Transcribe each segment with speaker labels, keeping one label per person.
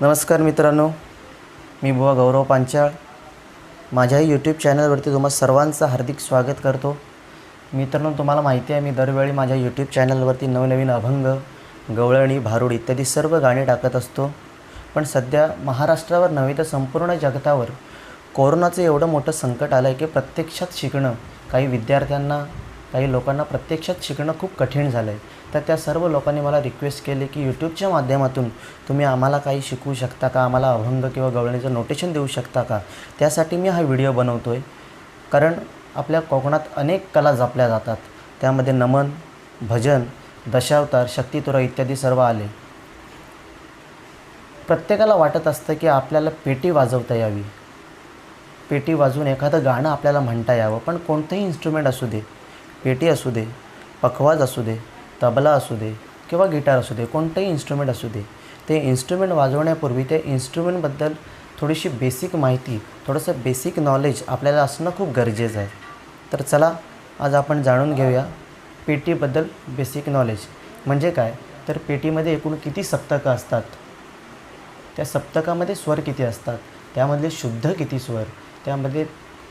Speaker 1: नमस्कार मित्रांनो मी बुवा गौरव पांचाळ. माझ्या यूट्यूब चॅनलवरती तुम्हा सर्वांचं हार्दिक स्वागत करतो. मित्रांनो तुम्हाला माहिती आहे मी दरवेळी माझ्या यूट्यूब चॅनलवरती नवनवीन अभंग गवळणी भारूड इत्यादी सर्व गाणी टाकत असतो. पण सध्या महाराष्ट्रावर नव्हे तर संपूर्ण जगतावर कोरोनाचं एवढं मोठं संकट आलं आहे की प्रत्यक्षात शिकणं काही विद्यार्थ्यांना काही लोकांना प्रत्यक्षात शिकणं खूप कठीण झालं आहे तर त्या सर्व लोकांनी मला रिक्वेस्ट केली की यूट्यूबच्या माध्यमातून तुम्ही आम्हाला काही शिकवू शकता का? आम्हाला अभंग किंवा गवळणीचं नोटेशन देऊ शकता का? त्यासाठी मी हा व्हिडिओ बनवतो आहे कारण आपल्या कोकणात अनेक कला जपल्या जातात. त्यामध्ये नमन भजन दशावतार शक्तितुरा इत्यादी सर्व आले. प्रत्येकाला वाटत असतं की आपल्याला पेटी वाजवता यावी. पेटी वाजवून एखादं गाणं आपल्याला म्हणता यावं. पण कोणतंही इन्स्ट्रुमेंट असू दे पेटी असू दे पखवाज असू दे तबला असू दे किंवा गिटार असू दे कोणतंही इन्स्ट्रुमेंट असू दे ते इन्स्ट्रुमेंट वाजवण्यापूर्वी त्या इन्स्ट्रुमेंटबद्दल थोडीशी बेसिक माहिती थोडंसं बेसिक नॉलेज आपल्याला असणं खूप गरजेचं आहे. तर चला आज आपण जाणून घेऊया पेटीबद्दल बेसिक नॉलेज म्हणजे काय? तर पेटीमध्ये एकूण किती सप्तकं असतात? त्या सप्तकामध्ये स्वर किती असतात? त्यामधले शुद्ध किती स्वर? त्यामध्ये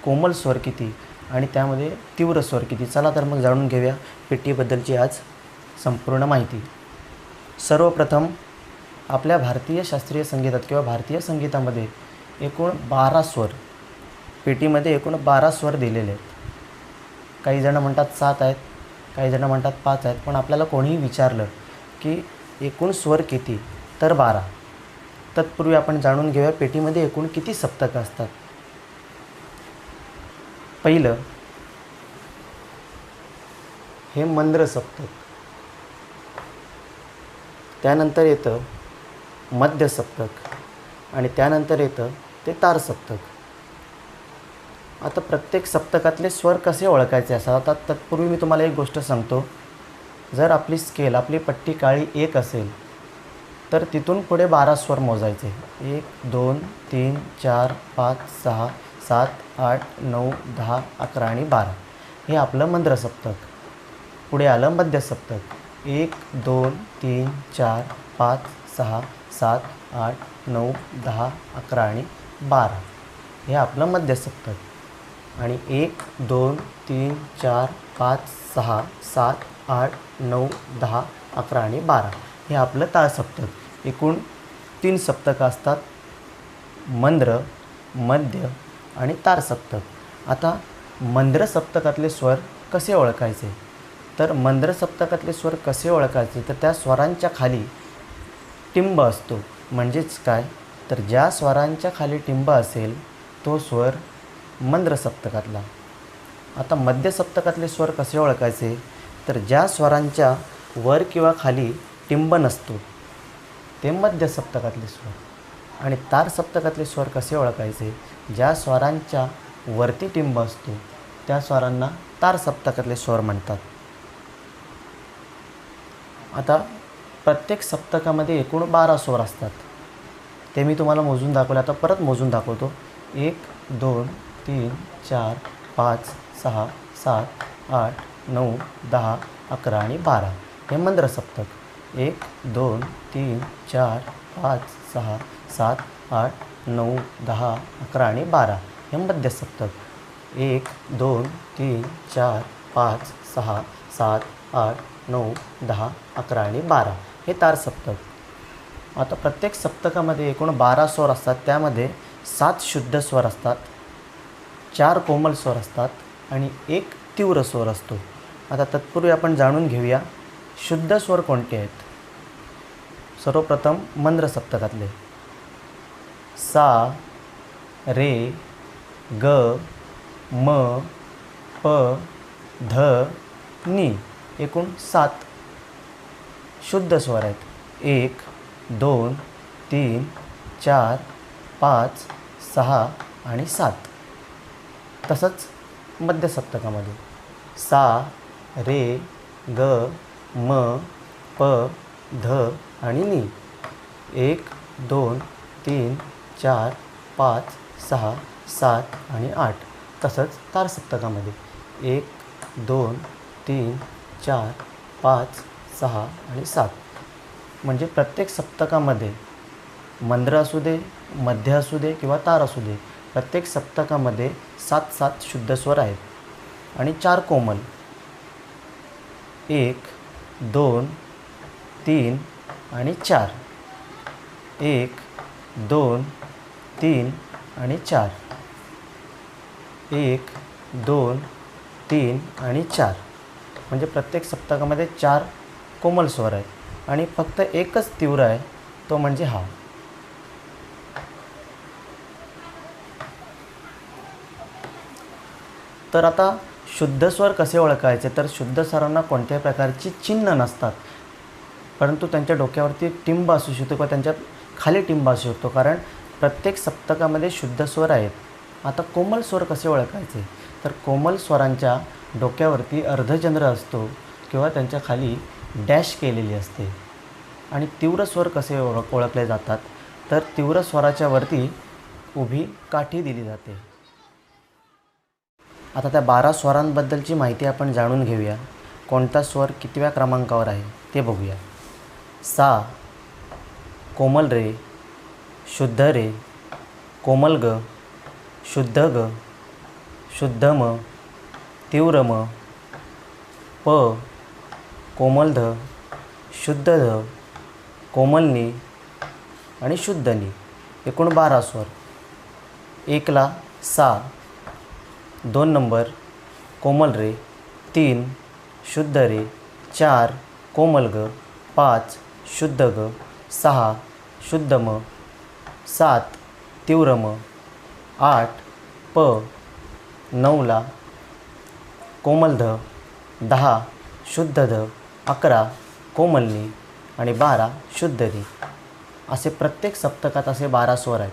Speaker 1: कोमल स्वर किती? आणि त्यामध्ये तीव्र स्वर किती? चला तर मग जाणून घेऊया पेटीबद्दलची आज संपूर्ण माहिती. सर्वप्रथम आपल्या भारतीय शास्त्रीय संगीतात किंवा भारतीय संगीतामध्ये एकूण बारा स्वर पेटीमध्ये एकूण बारा स्वर दिलेले आहेत. काही जणं म्हणतात सात आहेत काही जणं म्हणतात पाच आहेत पण आपल्याला कोणीही विचारलं की एकूण स्वर किती तर बारा. तत्पूर्वी आपण जाणून घेऊया पेटीमध्ये एकूण किती सप्तकं असतात. पहिलं हे मंद्र सप्तक त्यानंतर येतं मध्य सप्तक आणि त्यानंतर येतं ते तार सप्तक. आता प्रत्येक सप्तकातले स्वर कसे ओळखायचे असतात आता तत्पूर्वी मी तुम्हाला एक गोष्ट सांगतो. जर आपली स्केल आपली पट्टी काळी एक असेल तर तिथून पुढे बारा स्वर मोजायचे. एक दोन तीन चार पाच सहा सात आठ नऊ दहा अकरा आणि बारा. हे आपलं मंद्र सप्तक पुढे आलं मध्य सप्तक एक दोन तीन चार पाच सहा सात आठ नऊ दहा अकरा आणि बारा. हे आपलं मध्य सप्तक आणि एक दोन तीन चार पाच सहा सात आठ नऊ दहा अकरा आणि बारा. हे आपलं ताळ सप्तक एकूण तीन सप्तकं असतात. मंद्र मध्य आणि तार सप्तक आता मंद्र सप्तकातले स्वर कसे ओळखायचे? तर मंद्र सप्तकातले स्वर कसे ओळखायचे? तर त्या स्वरांच्या खाली टिंब असतो. म्हणजेच काय? तर ज्या स्वरांच्या खाली टिंब असेल तो स्वर मंद्र सप्तकातला आता मध्य सप्तकातले स्वर कसे ओळखायचे? तर ज्या स्वरांच्या वर किंवा खाली टिंब नसतो ते मध्य सप्तकातले स्वर. आणि तार सप्तकातले स्वर कसे ओळखायचे? ज्या स्वरांच्या वरती टिंब असतो त्या स्वरांना तार सप्तकातले स्वर म्हणतात. आता प्रत्येक सप्तकामध्ये एकूण बारा स्वर असतात. ते मी तुम्हाला मोजून दाखवले आता परत मोजून दाखवतो. एक दोन तीन चार पाच सहा सात आठ नऊ दहा अकरा आणि बारा. हे मंद्र सप्तक. एक दोन तीन चार पाच सहा सात आठ नऊ दहा अकरा आणि बारा हे मध्य सप्तक एक दोन तीन चार पाच सहा सात आठ नऊ दहा अकरा आणि बारा हे तार सप्तक. आता प्रत्येक सप्तकामध्ये एकूण बारा स्वर असतात. त्यामध्ये सात शुद्ध स्वर असतात चार कोमल स्वर असतात आणि एक तीव्र स्वर असतो. आता तत्पूर्वी आपण जाणून घेऊया शुद्ध स्वर कोणते आहेत? सर्वप्रथम मंद्र सप्तकातले सा रे ग म प ध नी एकूण सात शुद्ध स्वर आहेत. एक दोन तीन चार पाच सहा आणि सात. तसंच मध्य सप्तकामध्ये सा रे ग म प ध आणि नी एक दोन तीन चार पाच सहा सात आणि आठ. तसंच तार सप्तकामध्ये एक दोन तीन चार पाच सहा आणि सात. म्हणजे प्रत्येक सप्तकामध्ये मंद्र असू दे मध्य असू दे किंवा तार असू दे प्रत्येक सप्तकामध्ये सात सात शुद्ध स्वर आहेत. आणि चार कोमल. एक दोन तीन आणि चार. एक दोन तीन आणि चार. एक दोन तीन आणि चार. म्हणजे प्रत्येक सप्तकामध्ये चार कोमल स्वर आहेत. आणि फक्त एकच तीव्र आहे तो म्हणजे हा. तर आता शुद्ध स्वर कसे ओळखायचे? तर शुद्ध स्वरांना कोणत्याही प्रकारची चिन्ह नसतात. परंतु त्यांच्या डोक्यावरती टिंब असू शकतो किंवा त्यांच्या खाली टिंब असू शकतो. कारण प्रत्येक सप्तकामध्ये शुद्ध स्वर आहेत. आता कोमल स्वर कसे ओळखायचे? तर कोमल स्वरांच्या डोक्यावरती अर्धचंद्र असतो किंवा त्यांच्या खाली डॅश केलेली असते. आणि तीव्र स्वर कसे ओळख ओळखले जातात? तर तीव्र स्वराच्या वरती उभी काठी दिली जाते. आता त्या बारा स्वरांबद्दलची माहिती आपण जाणून घेऊया. कोणता स्वर कितव्या क्रमांकावर आहे ते बघूया. सा कोमल रे शुद्ध रे कोमल ग शुद्ध ग शुद्ध म तीव्र म प कोमल ध शुद्ध ध कोमलनी आणि शुद्धनी एकूण बारा स्वर. एकला सा दोन नंबर कोमल रे तीन शुद्ध रे चार कोमल ग पाच शुद्ध ग. सहा शुद्ध म. सात तीव्र म. आठ प. नऊला कोमल ध. दहा शुद्ध ध. अकरा कोमलनी. आणि बारा शुद्ध री असे प्रत्येक सप्तकात असे बारा स्वर आहेत.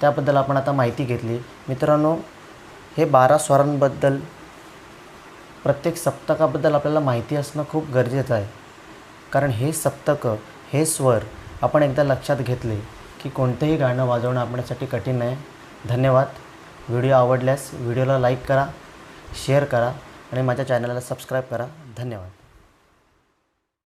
Speaker 1: त्याबद्दल आपण आता माहिती घेतली. मित्रांनो हे बारा स्वरांबद्दल प्रत्येक सप्तकाबद्दल आपल्याला माहिती असणं खूप गरजेचं आहे. कारण हे सप्तकं हे स्वर आपण एकदा लक्षात घेतले की कोणतंही गाणं वाजवणं आपल्यासाठी कठीण आहे धन्यवाद. व्हिडिओ आवडल्यास व्हिडिओला लाईक करा शेअर करा आणि माझ्या चॅनलला सबस्क्राईब करा. धन्यवाद.